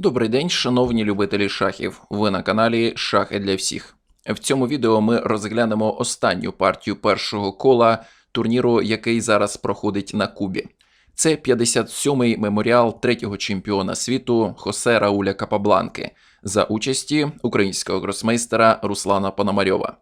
Добрий день, шановні любителі шахів. Ви на каналі Шахи для всіх. В цьому відео ми розглянемо останню партію першого кола турніру, який зараз проходить на Кубі. Це 57-й меморіал третього чемпіона світу Хосе Рауля Капабланки за участі українського гросмейстера Руслана Пономарьова.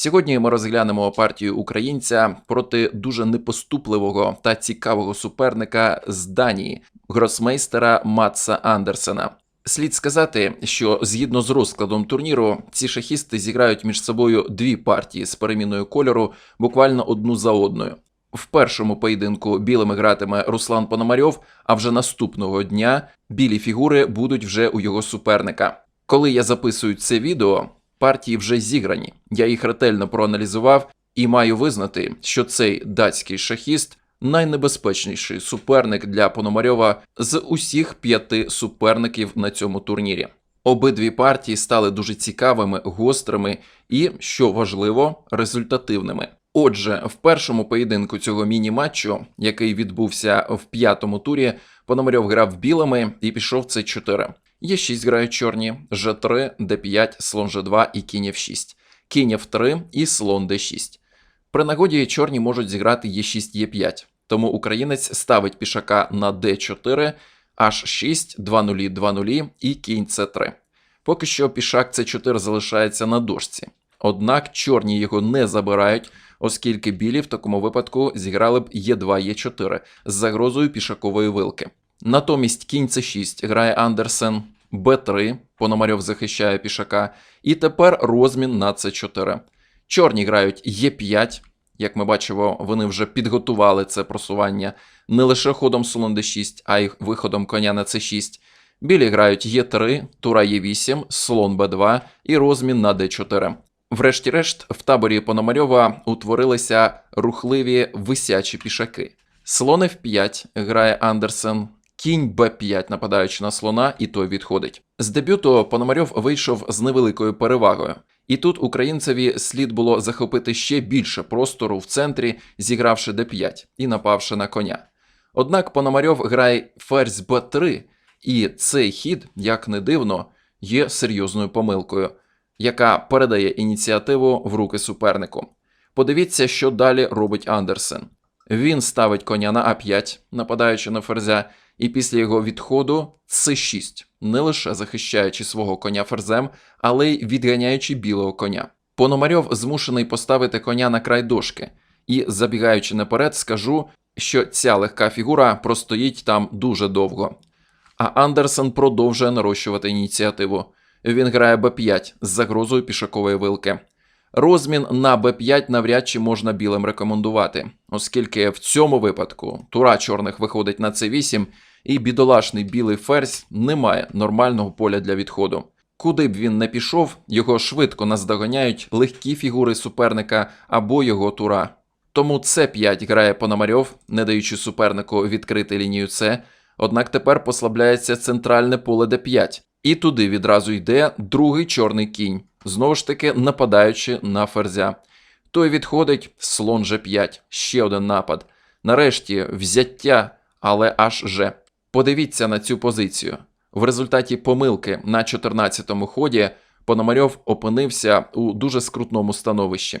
Сьогодні ми розглянемо партію українця проти дуже непоступливого та цікавого суперника з Данії, гросмейстера Матса Андерсена. Слід сказати, що згідно з розкладом турніру, ці шахісти зіграють між собою дві партії з переміною кольору, буквально одну за одною. В першому поєдинку білими гратиме Руслан Пономарьов, а вже наступного дня білі фігури будуть вже у його суперника. Коли я записую це відео, партії вже зіграні. Я їх ретельно проаналізував і маю визнати, що цей датський шахіст найнебезпечніший суперник для Пономарьова з усіх п'яти суперників на цьому турнірі. Обидві партії стали дуже цікавими, гострими і, що важливо, результативними. Отже, в першому поєдинку цього міні-матчу, який відбувся в п'ятому турі, Пономарьов грав білими і пішов c 4 Є6 грають чорні, Ж3, Д5, слон Ж2 і кінь F6. Кінь F3 і слон Д6. При нагоді чорні можуть зіграти Е6, Е5, тому українець ставить пішака на Д4, H6, 2-0, 2-0 і кінь С3. Поки що пішак С4 залишається на дошці. Однак чорні його не забирають, оскільки білі в такому випадку зіграли б Е2, Е4 з загрозою пішакової вилки. Натомість кінь С6 грає Андерсен, Б3, Пономарьов захищає пішака, і тепер розмін на С4. Чорні грають Е5. Як ми бачимо, вони вже підготували це просування не лише ходом слон d6, а й виходом коня на c6. Білі грають Е3, тура Е8, слон Б2 і розмін на d4. Врешті-решт, в таборі Пономарьова утворилися рухливі висячі пішаки. Слон F5 грає Андерсен, кінь Б5, нападаючи на слона, і той відходить. З дебюту Пономарьов вийшов з невеликою перевагою. І тут українцеві слід було захопити ще більше простору в центрі, зігравши d5 і напавши на коня. Однак Пономарьов грає ферзь b3, і цей хід, як не дивно, є серйозною помилкою, яка передає ініціативу в руки супернику. Подивіться, що далі робить Андерсен. Він ставить коня на А5, нападаючи на ферзя, і після його відходу С6, не лише захищаючи свого коня ферзем, але й відганяючи білого коня. Пономарьов змушений поставити коня на край дошки, і, забігаючи наперед, скажу, що ця легка фігура простоїть там дуже довго. А Андерсен продовжує нарощувати ініціативу. Він грає Б5 з загрозою пішакової вилки. Розмін на Б5 навряд чи можна білим рекомендувати, оскільки в цьому випадку тура чорних виходить на С8, і бідолашний білий ферзь не має нормального поля для відходу. Куди б він не пішов, його швидко наздоганяють легкі фігури суперника або його тура. Тому С5 грає Пономарьов, не даючи супернику відкрити лінію С, однак тепер послабляється центральне поле Д5, і туди відразу йде другий чорний кінь, знову ж таки нападаючи на ферзя. Той відходить слон Ж5, ще один напад. Нарешті взяття, але аж Ж. Подивіться на цю позицію. В результаті помилки на 14-му ході Пономарьов опинився у дуже скрутному становищі.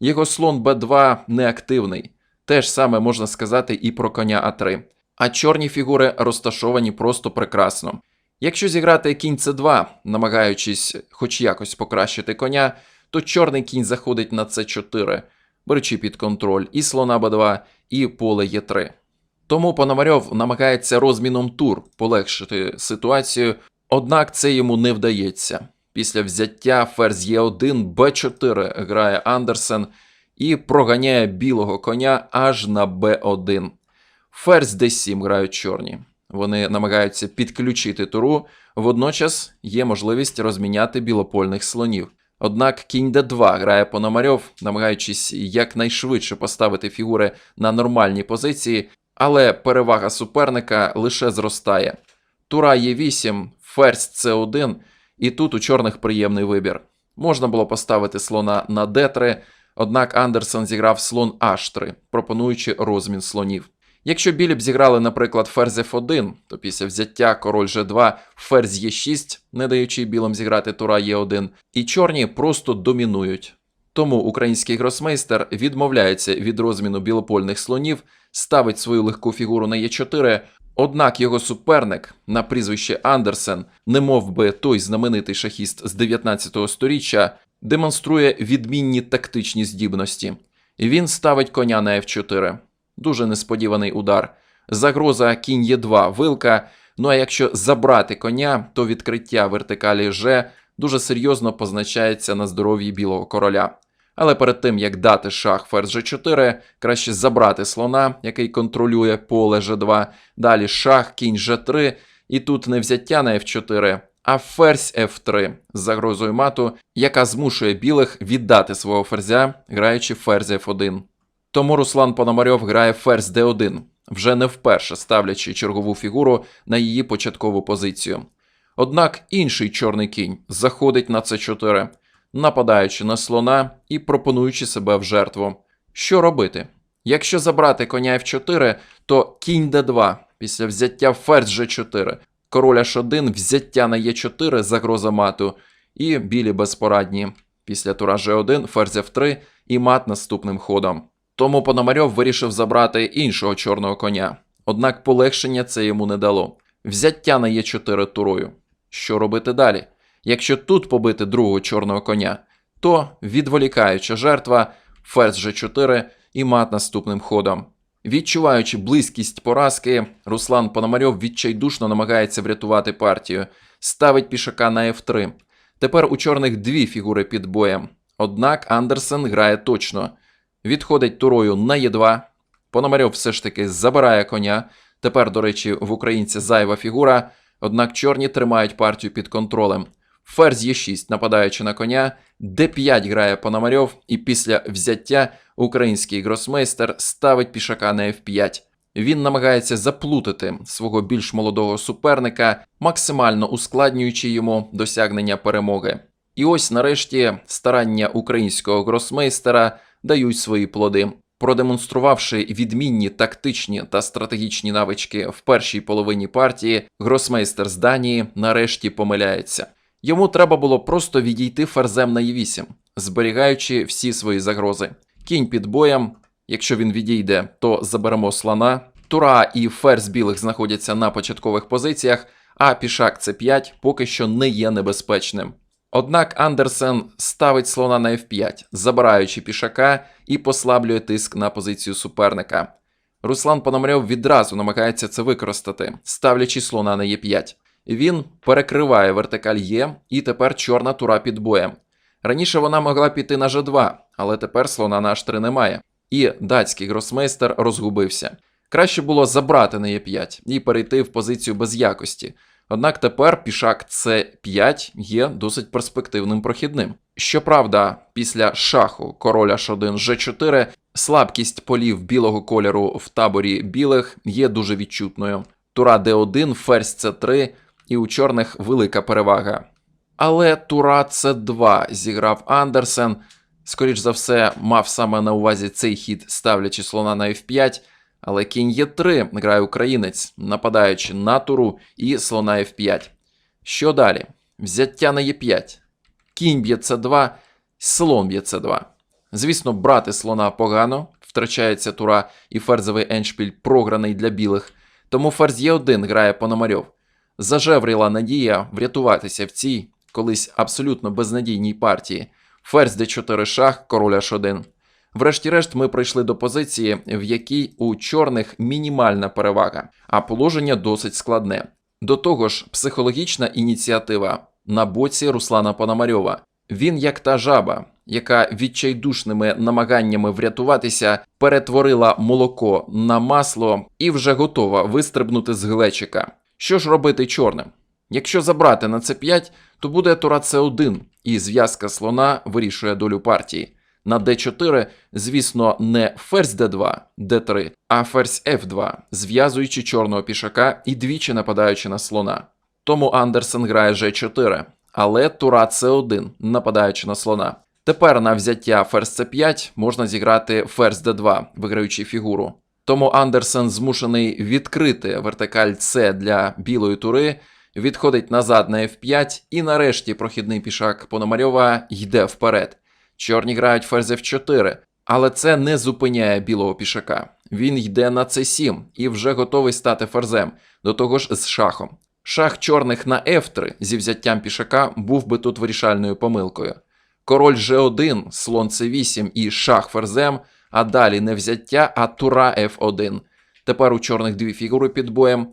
Його слон Б2 неактивний, теж саме можна сказати і про коня А3. А чорні фігури розташовані просто прекрасно. Якщо зіграти кінь С2, намагаючись хоч якось покращити коня, то чорний кінь заходить на С4, беручи під контроль і слона Б2, і поле Е3. Тому Пономарьов намагається розміном тур полегшити ситуацію, однак це йому не вдається. Після взяття ферзь Е1, Б4 грає Андерсен і проганяє білого коня аж на Б1. Ферзь Д7 грають чорні. Вони намагаються підключити туру, водночас є можливість розміняти білопольних слонів. Однак кінь Д2 грає Пономарьов, намагаючись якнайшвидше поставити фігури на нормальні позиції, але перевага суперника лише зростає. Тура Е8, ферзь С1, і тут у чорних приємний вибір. Можна було поставити слона на d3, однак Андерсон зіграв слон H3, пропонуючи розмін слонів. Якщо білі б зіграли, наприклад, ферзь F1, то після взяття король G2, ферзь Е6, не даючи білим зіграти тура Е1, і чорні просто домінують. Тому український гросмейстер відмовляється від розміну білопольних слонів, ставить свою легку фігуру на Е4, однак його суперник на прізвище Андерсен, немов би той знаменитий шахіст з 19 століття, демонструє відмінні тактичні здібності. Він ставить коня на F4. Дуже несподіваний удар. Загроза кінь Е2 вилка. Ну а якщо забрати коня, то відкриття вертикалі Ж дуже серйозно позначається на здоров'ї білого короля. Але перед тим як дати шах ферзь G4, краще забрати слона, який контролює поле G2, далі шах, кінь G3, і тут не взяття на F4, а ферзь F3 з загрозою мату, яка змушує білих віддати свого ферзя, граючи ферзь F1. Тому Руслан Пономарьов грає ферзь D1, вже не вперше ставлячи чергову фігуру на її початкову позицію. Однак інший чорний кінь заходить на c4, нападаючи на слона і пропонуючи себе в жертву. Що робити? Якщо забрати коня F4, то кінь D2 після взяття ферзь G4, король H1, взяття на Е4, загроза мату, і білі безпорадні. Після тура G1, ферзь F3 і мат наступним ходом. Тому Пономарьов вирішив забрати іншого чорного коня. Однак полегшення це йому не дало. Взяття на Е4 турою. Що робити далі? Якщо тут побити другого чорного коня, то відволікаюча жертва, ферзь G4 і мат наступним ходом. Відчуваючи близькість поразки, Руслан Пономарьов відчайдушно намагається врятувати партію, ставить пішака на F3. Тепер у чорних дві фігури під боєм. Однак Андерсен грає точно. Відходить турою на Е2. Пономарьов все ж таки забирає коня. Тепер, до речі, в українця зайва фігура, однак чорні тримають партію під контролем. Ферзь Е6, нападаючи на коня, Д5 грає Пономарьов, і після взяття український гросмейстер ставить пішака на F5. Він намагається заплутати свого більш молодого суперника, максимально ускладнюючи йому досягнення перемоги. І ось нарешті старання українського гросмейстера дають свої плоди. Продемонструвавши відмінні тактичні та стратегічні навички в першій половині партії, гросмейстер з Данії нарешті помиляється. Йому треба було просто відійти ферзем на Е8, зберігаючи всі свої загрози. Кінь під боєм, якщо він відійде, то заберемо слона. Тура і ферзь білих знаходяться на початкових позиціях, а пішак С5 поки що не є небезпечним. Однак Андерсен ставить слона на F5, забираючи пішака і послаблює тиск на позицію суперника. Руслан Пономарьов відразу намагається це використати, ставлячи слона на Е5. Він перекриває вертикаль Е, і тепер чорна тура під боєм. Раніше вона могла піти на G2, але тепер слона на H3 немає. І датський гросмейстер розгубився. Краще було забрати на Е5 і перейти в позицію без якості. Однак тепер пішак С5 є досить перспективним прохідним. Щоправда, після шаху король H1 G4 слабкість полів білого кольору в таборі білих є дуже відчутною. Тура D1, ферзь C3 і у чорних велика перевага. Але Тура С2 зіграв Андерсен. Скоріш за все, мав саме на увазі цей хід, ставлячи слона на F5. Але кінь Е3 грає українець, нападаючи на туру і слона F5. Що далі? Взяття на Е5. Кінь б'є С2, слон б'є С2. Звісно, брати слона погано, втрачається тура і ферзовий еншпіль програний для білих, тому ферзь Е1 грає Пономарьов. Зажевріла надія врятуватися в цій колись абсолютно безнадійній партії. Ферзь d4 шах, король h1. Врешті-решт, ми прийшли до позиції, в якій у чорних мінімальна перевага, а положення досить складне. До того ж, психологічна ініціатива на боці Руслана Пономарьова. Він як та жаба, яка відчайдушними намаганнями врятуватися перетворила молоко на масло і вже готова вистрибнути з глечика. Що ж робити чорним? Якщо забрати на c5, то буде тура c1, і зв'язка слона вирішує долю партії. На d4, звісно, не ферзь d2, d3, а ферзь f2, зв'язуючи чорного пішака і двічі нападаючи на слона. Тому Андерсен грає g4, але тура c1, нападаючи на слона. Тепер на взяття ферзь c5 можна зіграти ферзь d2, виграючи фігуру. Тому Андерсен змушений відкрити вертикаль С для білої тури, відходить назад на F5 і нарешті прохідний пішак Пономарьова йде вперед. Чорні грають ферзь F4, але це не зупиняє білого пішака. Він йде на c7 і вже готовий стати ферзем, до того ж з шахом. Шах чорних на F3 зі взяттям пішака був би тут вирішальною помилкою. Король G1, слон C8 і шах ферзем, а далі не взяття, а тура F1. Тепер у чорних дві фігури під боєм.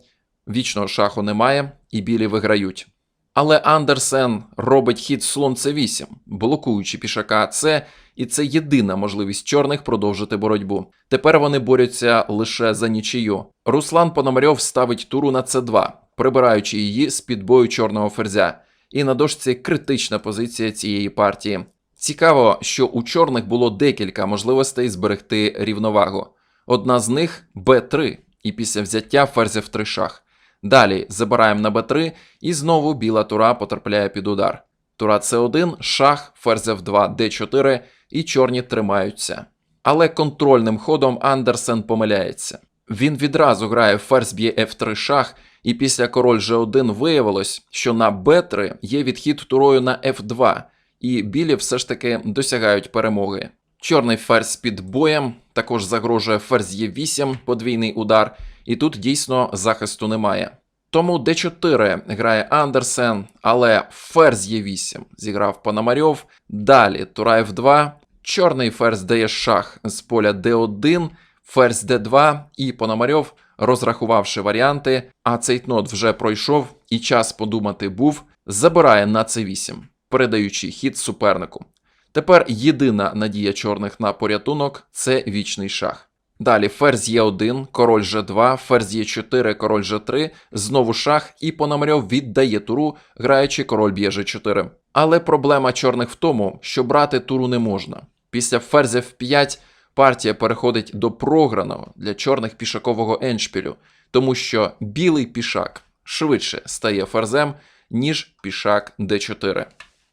Вічного шаху немає, і білі виграють. Але Андерсен робить хід слон c8, блокуючи пішака С, і це єдина можливість чорних продовжити боротьбу. Тепер вони борються лише за нічию. Руслан Пономарьов ставить туру на c2, прибираючи її з під бою чорного ферзя. І на дошці критична позиція цієї партії. Цікаво, що у чорних було декілька можливостей зберегти рівновагу. Одна з них Б3, і після взяття ферзя в три шах. Далі забираємо на Б3, і знову біла тура потрапляє під удар. Тура С1, шах, ферзь F2, Д4, і чорні тримаються. Але контрольним ходом Андерсен помиляється. Він відразу грає ферзь б'є F3 шах, і після король G1 виявилось, що на Б3 є відхід турою на F2, і білі все ж таки досягають перемоги. Чорний ферзь під боєм також загрожує ферзь Е8, подвійний удар, і тут дійсно захисту немає. Тому d4 грає Андерсен, але ферзь Е8 зіграв Пономарьов. Далі тура F2, чорний ферзь дає шах з поля d1, ферзь d2 і Пономарьов, розрахувавши варіанти, а цейтнот вже пройшов і час подумати був, забирає на c8, передаючи хід супернику. Тепер єдина надія чорних на порятунок це вічний шах. Далі ферзь Е1, король Ж2, ферзь Е4, король Ж3, знову шах, і Пономарьов віддає туру, граючи король б'є Ж4. Але проблема чорних в тому, що брати туру не можна. Після ферзя F5 партія переходить до програного для чорних пішакового еншпілю, тому що білий пішак швидше стає ферзем, ніж пішак d4.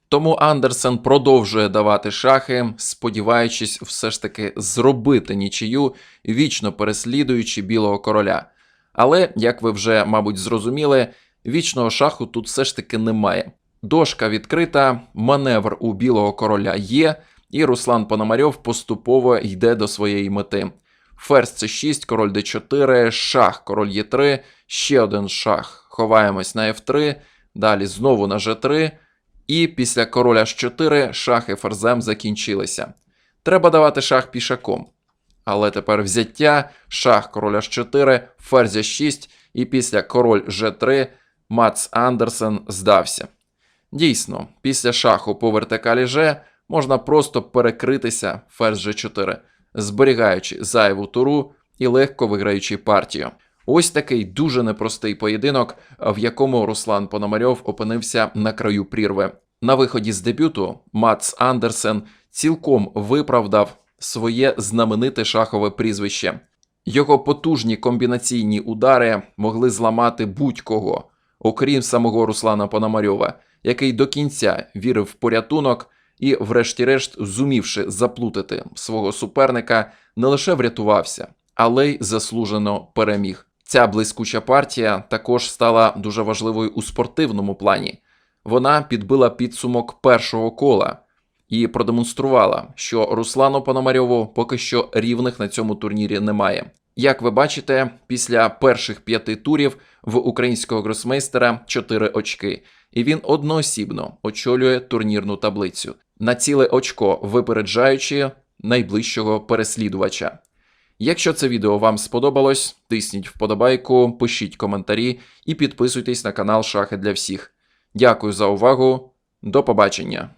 Тому Андерсен продовжує давати шахи, сподіваючись все ж таки зробити нічию, вічно переслідуючи білого короля. Але, як ви вже, мабуть, зрозуміли, вічного шаху тут все ж таки немає. Дошка відкрита, маневр у білого короля є, і Руслан Пономарьов поступово йде до своєї мети. Ферзь c6, король d4, шах, король e3, ще один шах. Ховаємось на f3, далі знову на g3. І після короля h4 шахи ферзем закінчилися. Треба давати шах пішаком. Але тепер взяття, шах король h4, ферзь 6 і після король g3 Мац Андерсен здався. Дійсно, після шаху по вертикалі G можна просто перекритися ферзь g4, зберігаючи зайву туру і легко виграючи партію. Ось такий дуже непростий поєдинок, в якому Руслан Пономарьов опинився на краю прірви. На виході з дебюту Мац Андерсен цілком виправдав своє знамените шахове прізвище. Його потужні комбінаційні удари могли зламати будь-кого, окрім самого Руслана Пономарьова, який до кінця вірив в порятунок і, врешті-решт, зумівши заплутати свого суперника, не лише врятувався, але й заслужено переміг. Ця блискуча партія також стала дуже важливою у спортивному плані. Вона підбила підсумок першого кола і продемонструвала, що Руслану Пономарьову поки що рівних на цьому турнірі немає. Як ви бачите, після перших п'яти турів в українського гросмейстера 4 очки, і він одноосібно очолює турнірну таблицю на ціле очко, випереджаючи найближчого переслідувача. Якщо це відео вам сподобалось, тисніть вподобайку, пишіть коментарі і підписуйтесь на канал Шахи для всіх. Дякую за увагу. До побачення!